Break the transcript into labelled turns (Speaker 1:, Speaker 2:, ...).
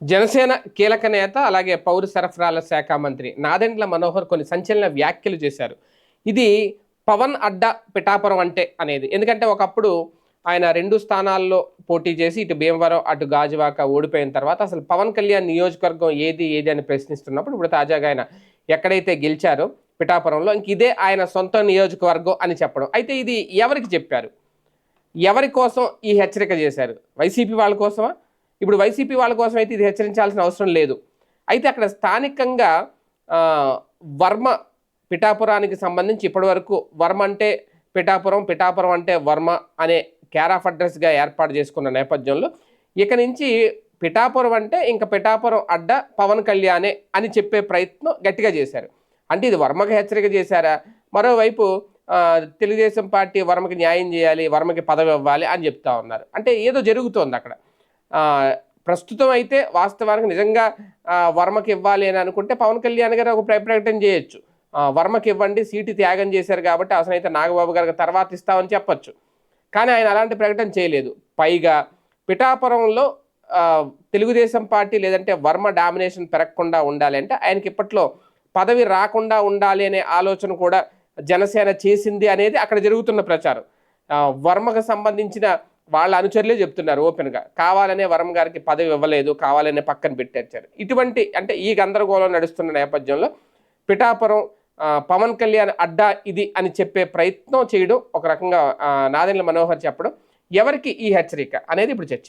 Speaker 1: జనసేన కీలక నేత అలాగే పౌర సరఫరాల శాఖ మంత్రి నాదెండ్ల మనోహర్ కొన్ని సంచలన వ్యాఖ్యలు చేశారు. ఇది పవన్ అడ్డా పిఠాపురం అంటే అనేది. ఎందుకంటే ఒకప్పుడు ఆయన రెండు స్థానాల్లో పోటీ చేసి ఇటు భీమవరం అటు గాజువాక ఓడిపోయిన తర్వాత అసలు పవన్ కళ్యాణ్ నియోజకవర్గం ఏది ఏది అని ప్రశ్నిస్తున్నప్పుడు ఇప్పుడు తాజాగా ఆయన ఎక్కడైతే గెలిచారో పిఠాపురంలో ఇంక ఇదే ఆయన సొంత నియోజకవర్గం అని చెప్పడం. అయితే ఇది ఎవరికి చెప్పారు? ఎవరి కోసం ఈ హెచ్చరిక చేశారు? వైసీపీ వాళ్ళ కోసమా? ఇప్పుడు వైసీపీ వాళ్ళ కోసం అయితే ఇది హెచ్చరించాల్సిన అవసరం లేదు. అయితే అక్కడ స్థానికంగా వర్మ పిఠాపురానికి సంబంధించి ఇప్పటివరకు వర్మ అంటే పిఠాపురం పిఠాపురం అంటే వర్మ అనే కేర్ ఆఫ్ అడ్రస్గా ఏర్పాటు చేసుకున్న నేపథ్యంలో ఇక నుంచి పిఠాపురం అంటే ఇంకా పిఠాపురం అడ్డ పవన్ కళ్యాణే అని చెప్పే ప్రయత్నం గట్టిగా చేశారు. అంటే ఇది వర్మకి హెచ్చరిక చేశారా? మరోవైపు తెలుగుదేశం పార్టీ వర్మకి న్యాయం చేయాలి వర్మకి పదవి ఇవ్వాలి అని చెప్తా ఉన్నారు. అంటే ఏదో జరుగుతోంది అక్కడ. ప్రస్తుతం అయితే వాస్తవానికి నిజంగా వర్మకి ఇవ్వాలి అని అనుకుంటే పవన్ కళ్యాణ్ గారు ఒక ప్రకటన చేయొచ్చు. వర్మకి ఇవ్వండి సీటు త్యాగం చేశారు కాబట్టి అసలు అయితే నాగబాబు గారికి తర్వాత ఇస్తామని చెప్పచ్చు. కానీ ఆయన అలాంటి ప్రకటన చేయలేదు. పైగా పిఠాపురంలో తెలుగుదేశం పార్టీ లేదంటే వర్మ డామినేషన్ పెరగకుండా ఉండాలి అంటే ఆయనకి ఇప్పట్లో పదవి రాకుండా ఉండాలి అనే ఆలోచన కూడా జనసేన చేసింది అనేది అక్కడ జరుగుతున్న ప్రచారం. వర్మకు సంబంధించిన వాళ్ళ అనుచరులే చెప్తున్నారు ఓపెన్గా. కావాలనే వరం గారికి పదవి ఇవ్వలేదు కావాలనే పక్కన పెట్టేచ్చారు ఇటువంటి అంటే ఈ గందరగోళం నడుస్తున్న నేపథ్యంలో పిఠాపురం పవన్ కళ్యాణ్ అడ్డా ఇది అని చెప్పే ప్రయత్నం చేయడం ఒక రకంగా నాదెండ్ల మనోహర్ చెప్పడం ఎవరికి ఈ హెచ్చరిక అనేది ఇప్పుడు చర్చ